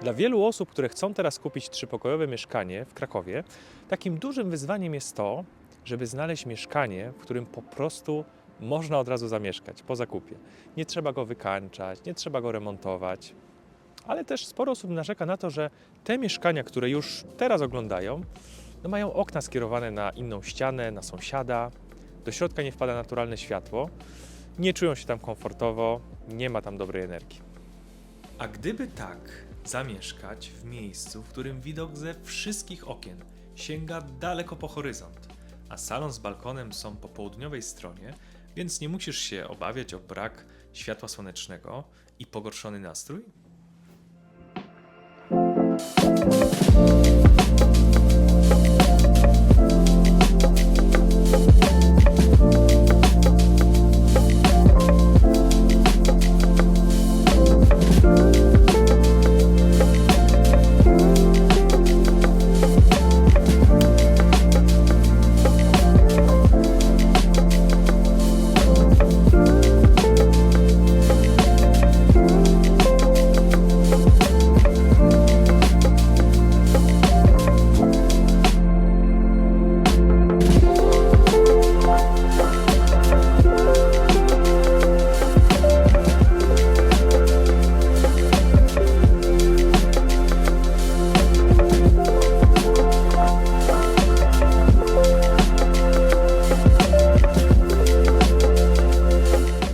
Dla wielu osób, które chcą teraz kupić trzypokojowe mieszkanie w Krakowie, takim dużym wyzwaniem jest to, żeby znaleźć mieszkanie, w którym po prostu można od razu zamieszkać po zakupie. Nie trzeba go wykańczać, nie trzeba go remontować. Ale też sporo osób narzeka na to, że te mieszkania, które już teraz oglądają, no mają okna skierowane na inną ścianę, na sąsiada, do środka nie wpada naturalne światło, nie czują się tam komfortowo, nie ma tam dobrej energii. A gdyby tak zamieszkać w miejscu, w którym widok ze wszystkich okien sięga daleko po horyzont, a salon z balkonem są po południowej stronie, więc nie musisz się obawiać o brak światła słonecznego i pogorszony nastrój?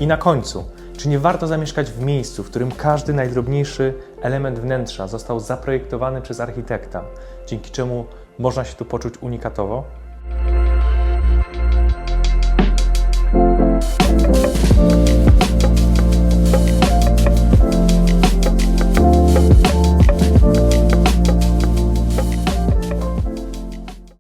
I na końcu, czy nie warto zamieszkać w miejscu, w którym każdy najdrobniejszy element wnętrza został zaprojektowany przez architekta, dzięki czemu można się tu poczuć unikatowo?